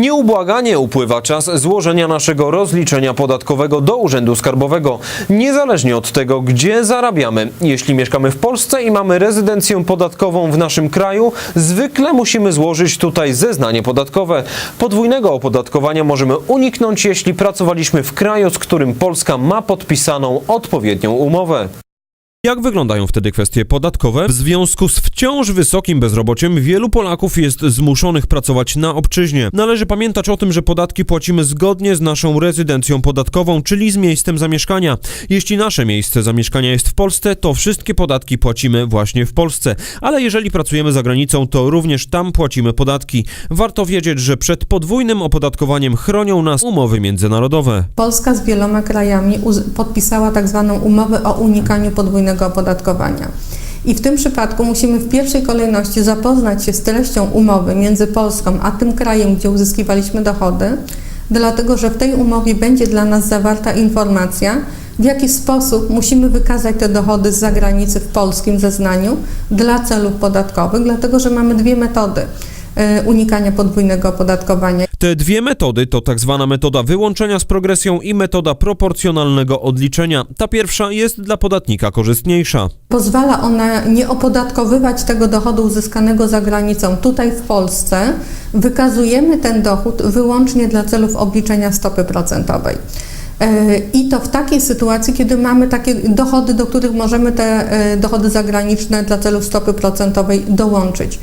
Nieubłaganie upływa czas złożenia naszego rozliczenia podatkowego do Urzędu Skarbowego, niezależnie od tego, gdzie zarabiamy. Jeśli mieszkamy w Polsce i mamy rezydencję podatkową w naszym kraju, zwykle musimy złożyć tutaj zeznanie podatkowe. Podwójnego opodatkowania możemy uniknąć, jeśli pracowaliśmy w kraju, z którym Polska ma podpisaną odpowiednią umowę. Jak wyglądają wtedy kwestie podatkowe? W związku z wciąż wysokim bezrobociem wielu Polaków jest zmuszonych pracować na obczyźnie. Należy pamiętać o tym, że podatki płacimy zgodnie z naszą rezydencją podatkową, czyli z miejscem zamieszkania. Jeśli nasze miejsce zamieszkania jest w Polsce, to wszystkie podatki płacimy właśnie w Polsce. Ale jeżeli pracujemy za granicą, to również tam płacimy podatki. Warto wiedzieć, że przed podwójnym opodatkowaniem chronią nas umowy międzynarodowe. Polska z wieloma krajami podpisała tak zwaną umowę o unikaniu podwójnego opodatkowania. I w tym przypadku musimy w pierwszej kolejności zapoznać się z treścią umowy między Polską a tym krajem, gdzie uzyskiwaliśmy dochody, dlatego że w tej umowie będzie dla nas zawarta informacja, w jaki sposób musimy wykazać te dochody z zagranicy w polskim zeznaniu dla celów podatkowych, dlatego że mamy dwie metody e, unikania podwójnego opodatkowania. Te dwie metody to tak zwana metoda wyłączenia z progresją i metoda proporcjonalnego odliczenia. Ta pierwsza jest dla podatnika korzystniejsza. Pozwala ona nie opodatkowywać tego dochodu uzyskanego za granicą. Tutaj w Polsce wykazujemy ten dochód wyłącznie dla celów obliczenia stopy procentowej. E, I to w takiej sytuacji, kiedy mamy takie dochody, do których możemy te e, dochody zagraniczne dla celów stopy procentowej dołączyć.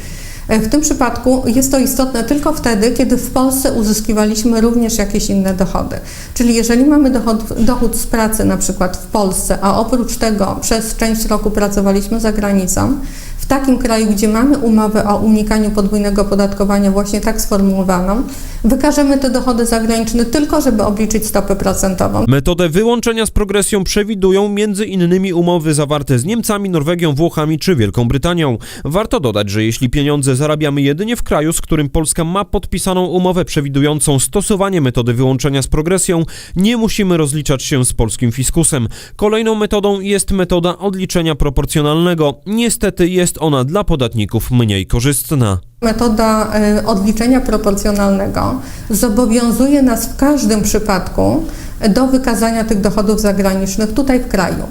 E, W tym przypadku jest to istotne tylko wtedy, kiedy w Polsce uzyskiwaliśmy również jakieś inne dochody. Czyli jeżeli mamy dochód, dochód z pracy na przykład w Polsce, a oprócz tego przez część roku pracowaliśmy za granicą, w takim kraju, gdzie mamy umowę o unikaniu podwójnego opodatkowania właśnie tak sformułowaną, wykażemy te dochody zagraniczne tylko, żeby obliczyć stopę procentową. Metodę wyłączenia z progresją przewidują innymi umowy zawarte z Niemcami, Norwegią, Włochami czy Wielką Brytanią. Warto dodać, że jeśli pieniądze zarabiamy jedynie w kraju, z którym Polska ma podpisaną umowę przewidującą stosowanie metody wyłączenia z progresją, nie musimy rozliczać się z polskim fiskusem. Kolejną metodą jest metoda odliczenia proporcjonalnego. Niestety jest ona dla podatników mniej korzystna. Metoda e, odliczenia proporcjonalnego zobowiązuje nas w każdym przypadku do wykazania tych dochodów zagranicznych tutaj w kraju.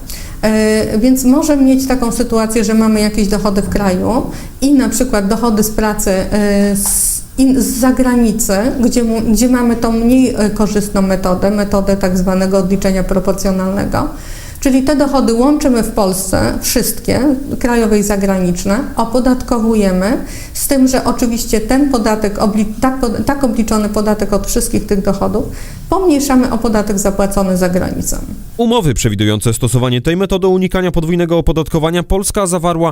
E, Więc może mieć taką sytuację, że mamy jakieś dochody w kraju i na przykład dochody z pracy e, z, z zagranicy, gdzie, gdzie mamy tą mniej e, korzystną metodę, metodę tak zwanego odliczenia proporcjonalnego. Czyli te dochody łączymy w Polsce, wszystkie, krajowe i zagraniczne, opodatkowujemy, z tym, że oczywiście ten podatek, tak, tak obliczony podatek od wszystkich tych dochodów, pomniejszamy o podatek zapłacony za granicą. Umowy przewidujące stosowanie tej metody unikania podwójnego opodatkowania Polska zawarła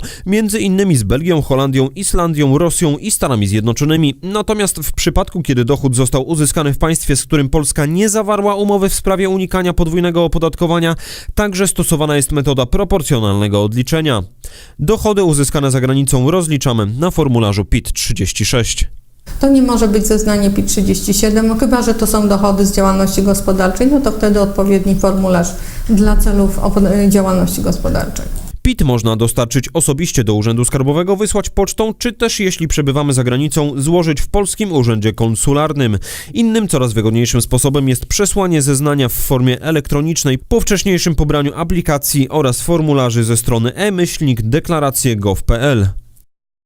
innymi z Belgią, Holandią, Islandią, Rosją i Stanami Zjednoczonymi. Natomiast w przypadku, kiedy dochód został uzyskany w państwie, z którym Polska nie zawarła umowy w sprawie unikania podwójnego opodatkowania, także stosowana jest metoda proporcjonalnego odliczenia. Dochody uzyskane za granicą rozliczamy na formularzu PIT 36. To nie może być zeznanie PIT-37, no chyba że to są dochody z działalności gospodarczej, no to wtedy odpowiedni formularz dla celów działalności gospodarczej. PIT można dostarczyć osobiście do Urzędu Skarbowego, wysłać pocztą, czy też jeśli przebywamy za granicą, złożyć w polskim urzędzie konsularnym. Innym, coraz wygodniejszym sposobem jest przesłanie zeznania w formie elektronicznej po wcześniejszym pobraniu aplikacji oraz formularzy ze strony e-deklaracje.gov.pl.